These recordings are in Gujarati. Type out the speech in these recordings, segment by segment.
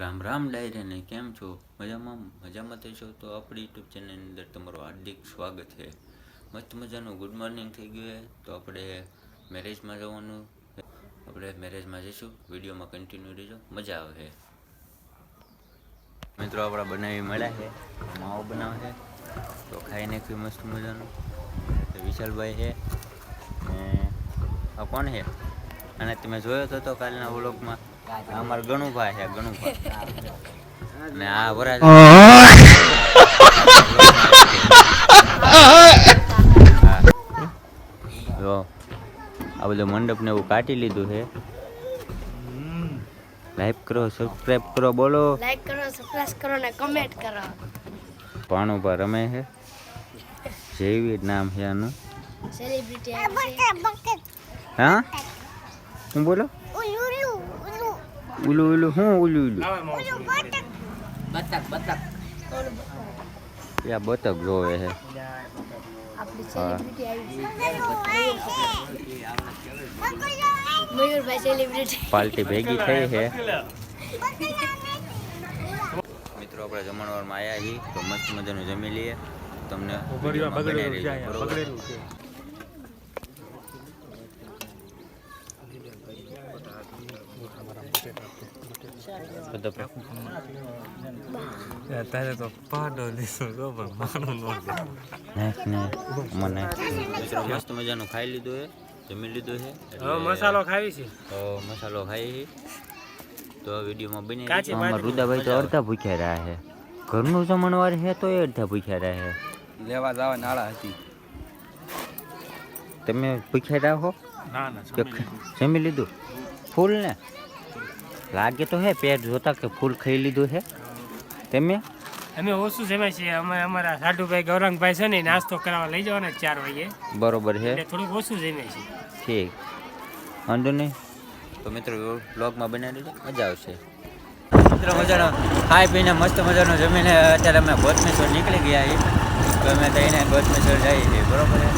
રામ રામ ડાયરેને કેમ છો? મજામાં મજામાં થશો તો આપણી યુટ્યુબ ચેનલની અંદર તમારું હાર્દિક સ્વાગત છે. મસ્ત મજાનું ગુડ મોર્નિંગ થઈ ગયું છે. તો આપણે મેરેજમાં જવાનું આપણે મેરેજમાં જઈશું. વિડીયોમાં કન્ટિન્યુ રહેજો. મજા આવે મિત્રો, આપણા બનાવી મળ્યા છે. માવો બનાવે છે. તો ખાઈ નાખ્યું મસ્ત મજાનું. વિશાલભાઈ છે. આ કોણ છે? અને તમે જોયો તો તો કાલના વ્લોગમાં અમારા ગણુભાઈ છે ગણુભાઈ અને આ વરાજ જો આ બધું મંડપ ને એવું કાઢી લીધું છે. લાઈક કરો સબસ્ક્રાઇબ કરો બોલો. લાઈક કરો સબસ્ક્રાઇબ કરો ને કમેન્ટ કરો. પાણું પર રમે છે. જેવી નામ છે આનું. સેલિબ્રિટી હા? હું બોલો? ઉલું ઉલુ હું ઉલું ઉલું યા બતક જોવે છે આપણી હા. સેલિબ્રિટી આવી છે. મયુરભાઈ સેલિબ્રિટી પાર્ટી ભેગી થઈ છે મિત્રો આપણે જમણવારમાં આવ્યા છીએ તો મસ્ત મજાનું જમી લઈએ. તમને ત્યારે તો પાડો લીધો તો પણ મારું નો નાખ ને મને મિત્રો મસ્ત મજાનું ખાઈ લીધું હે જમી લીધું છે મસાલો ખાવી છે. તો મસાલો ખાઈ તો વિડીયોમાં બની કાચી અમારા રુદાભાઈ તો અડધા ભૂખ્યા રહ્યા છે. ઘરનું જમણવાર છે તો એ અડધા ભૂખ્યા રહ્યા છે. લેવા જવા નાળા હતી. તમે ભૂખ્યા રહ્યા હો? ના ના જમી લીધું? ફૂલ ને? લાગે તો હે પેટ જોતા કે ફૂલ ખાઈ લીધું છે તમે અમે ઓછું જમાય છે અમે અમારા સાઢુભાઈ ગૌરંગભાઈ છે ને નાસ્તો કરાવવા લઈ જવાના ચાર વાગે. બરોબર છે એટલે થોડુંક ઓછું જમે છે ઠીક. વાંધો નહીં. તો મિત્રો બ્લોગમાં બનાવી દેજો મજા આવશે. મિત્રો મજાનો ખાઈ પીને મસ્ત મજાનો જમીને અત્યારે અમે ગોતમેશ્વર નીકળી ગયા છીએ. તો અમે થઈને ગોતમેશ્વર જઈએ છીએ. બરોબર છે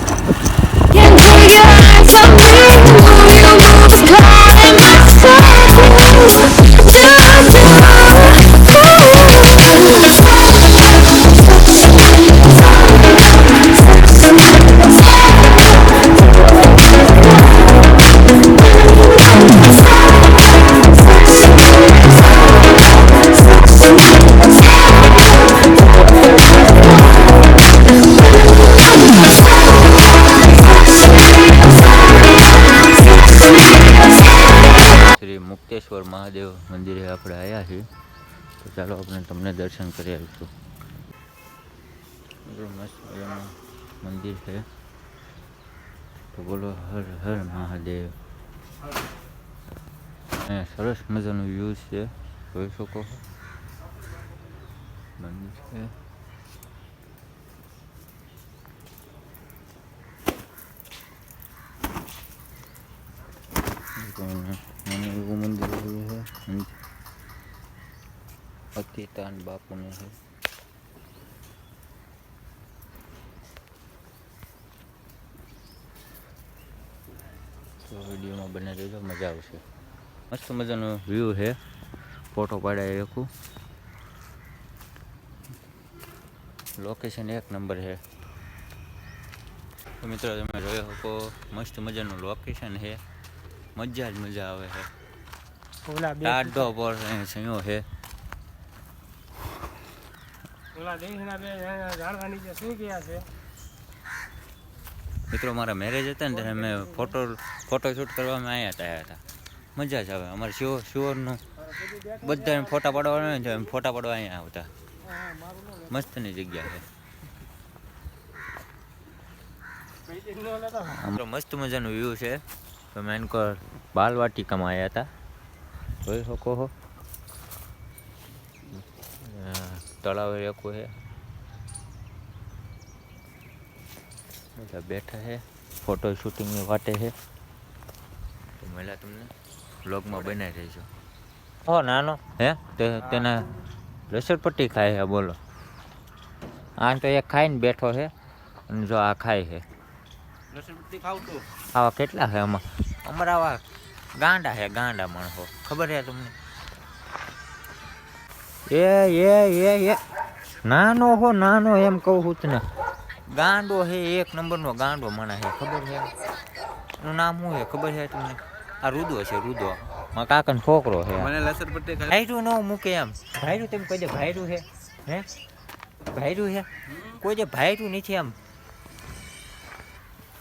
મુક્તેશ્વર મહાદેવ મંદિરે આપણે આવ્યા છીએ. તો ચાલો આપણે તમને દર્શન કરી આવીશું. મસ્ત મંદિર છે. તો બોલો, હર હર મહાદેવ. સરસ મજાનું વ્યૂ છે. જોઈ શકો મંદિર છે. મને એવું મંદિર આવ્યું છે અતિતાન બાપુનું છે તો વિડીયોમાં બને રહેજો મજા આવશે મસ્ત મજાનો વ્યૂ છે ફોટો પાડાય એકું લોકેશન એક નંબર છે તો મિત્રો તમે જોઈ શકો, મસ્ત મજાનું લોકેશન છે મજા જ મજા આવે છે. ઓલા બે ટાઢો પર સંયો છે. ઓલા દેશના બે ઝાડવા નીચે શું ગયા છે. મિત્રો મારા મેરેજ હતા ને ત્યારે અમે ફોટો ફોટો શૂટ કરવામાં આવ્યા હતા હતા. મજા જ આવે અમારે શિવર શિવરનું બધા ફોટા પાડવાના ને ફોટા પાડવા અહીંયા આવતા. મસ્તની જગ્યા છે. મસ્ત મજાનું વ્યૂ છે. તમે એનકો બાલવાટિકામાં આવ્યા હતા. જોઈ શકો હો. તળાવ રેકું છે બધા બેઠા છે ફોટો શૂટિંગની વાટે છે તો મળ્યા તમને બ્લોગમાં બનાવી રહીજો હો નાનો. હે? તે તેના લસણપટ્ટી ખાય છે બોલો. આ તો એક ખાઈને બેઠો છે અને જો આ ખાય છે આવા કેટલા છે આમાં? અમારા ગાંડા હે ગાંડા માણસો. ખબર હે તમને? એ એ એ એ. નાનો હો નાનો એમ કહું છું તને. ગાંડો હે એક નંબરનો ગાંડો માણા હે ખબર છે એનું નામ શું હે ખબર છે તમને? આ રુદો છે રુદો. મારા કાકાનો છોકરો છે મને લસર પટ્ટી ભાઈરું ન મૂકે એમ. ભાઈરું તેમ કોઈ દે ભાઈરું છે હે? ભાઈરું છે કોઈ જે ભાઈરું નથી એમ.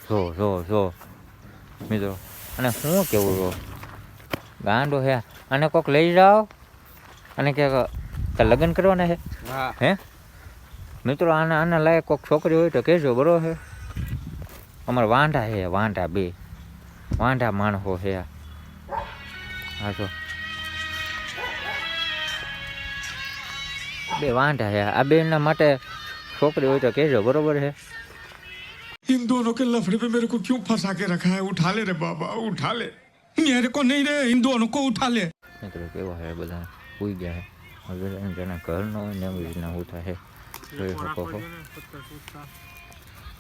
જો જો જો. મિત્રો અને શું કેવું જો ગાંડો હે અને કોક લઈ જાઓ. અને કે લગ્ન કરવાના હે હા. હે? મિત્રો આના આના લાયક કોઈક છોકરી હોય તો કહેજો બરોબર હે અમારે વાંઢા હે વાંઢા બે. વાંઢા માણસો હે હા જો. બે વાંઢા હે આ બેના માટે છોકરી હોય તો કહેજો બરોબર છે? इन दोनों के लफड़े पे मेरे को क्यों फंसा के रखा है उठा ले रे बाबा उठा ले मेरे को नहीं रे इन दोनों को उठा ले મિત્રો કેવા છે બધા સુઈ ગયા છે હવે એમ જેના ઘર ન હોય ને એવી રીતના હોતા છે જોઈ શકો છો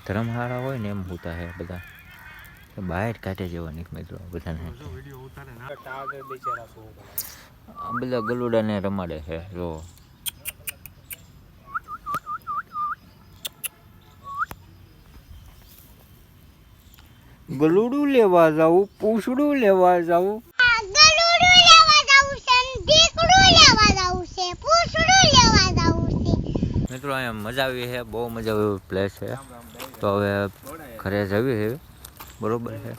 ધર્મહારા હોય ને એમ હોતા છે બધા તો બહાર કાઢે જવાની મિત્રો બધાને આ બધા ગલુડાને રમાડે છે જો ગલુડું લેવા જાવું પૂછડું લેવા જાવું ગલુડું લેવા જવું છે ને ઢીકડું લેવા જવું છે પૂછડું લેવા જવું છે. મિત્રો અહીંયા મજા આવી છે બહુ મજા આવી પ્લેસ છે. તો હવે ઘરે જવી છે બરોબર છે?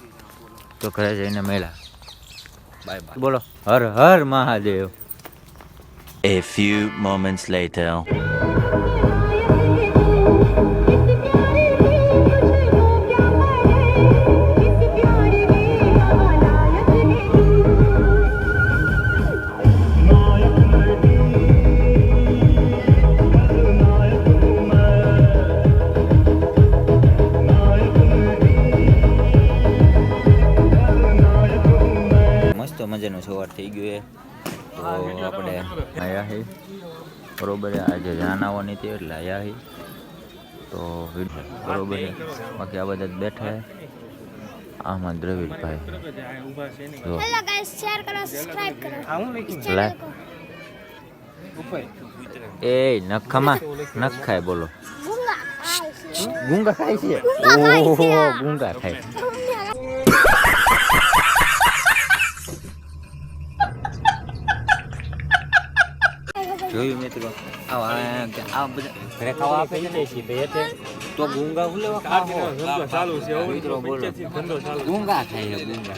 તો ઘરે જઈને મેળા. બાય બાય બોલો. Har Har Mahadev. A few moments later. આવ્યા છે. બરોબર આજે જાનાવાની હતી એટલે આવ્યા છે તો બરોબર છે. બાકી આ બધા બેઠા છે આમાં દ્રવિડભાઈ. જો. શેર કરો સબસ્ક્રાઇબ કરો. એ નખામાં. નખ ખાય બોલો. ગુંગા ખાય છે. ગુંગા ખાય છે? ગુંગા ખાય છે. ઓહો ગુંગા ખાય. જોયું મિત્રો આ આ- આ બધા. ઘરે ખાવા આપે છે ને? તો ગુંગા હું લેવા ખાવા? ચાલુ છે મિત્રો બોલો. ધંધો ચાલુ ગુંગા ખાય છે ગુંગા.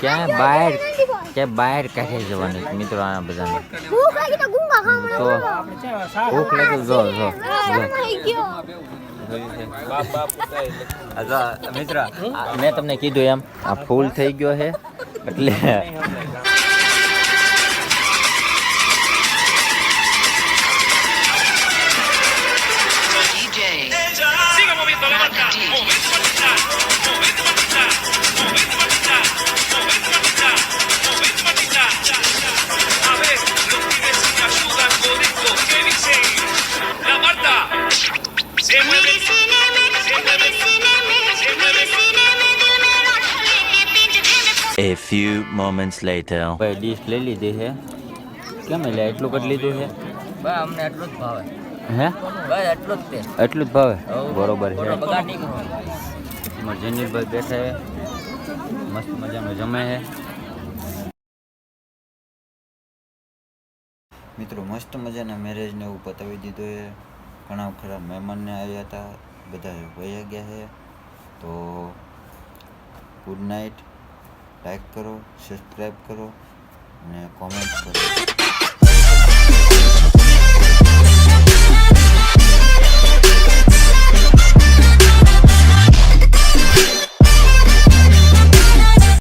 ક્યાં બહાર ક્યાં બહાર કાઢે જવાની મિત્રો આ બધાને. ભૂખ લાગી તો ગુંગા ખાવા તો ભૂખ લાગે જો જો. જો. થઈ ગયો આ જો મિત્ર આ મેં તમને કીધું એમ આ ફૂલ થઈ ગયો છે એટલે few moments later. ભાઈ ડીશ લઈ લીધી છે. કેમ એટલે એટલું કટ લીધું છે? બસ અમને એટલું જ ભાવે. હે? બસ એટલું જ તે. એટલું જ ભાવે? બરોબર છે. અમારા જનીલભાઈ બેઠા છે. મસ્ત મજાનું જમે છે. મિત્રો મસ્ત મજાના મેરેજને એવું પતાવી દીધું છે. ઘણા ખરા મહેમાનને આવ્યા હતા. બધા વયા ગયા છે. તો ગુડ નાઇટ લાઈક કરો સબસ્ક્રાઈબ કરો અને કોમેન્ટ કરો.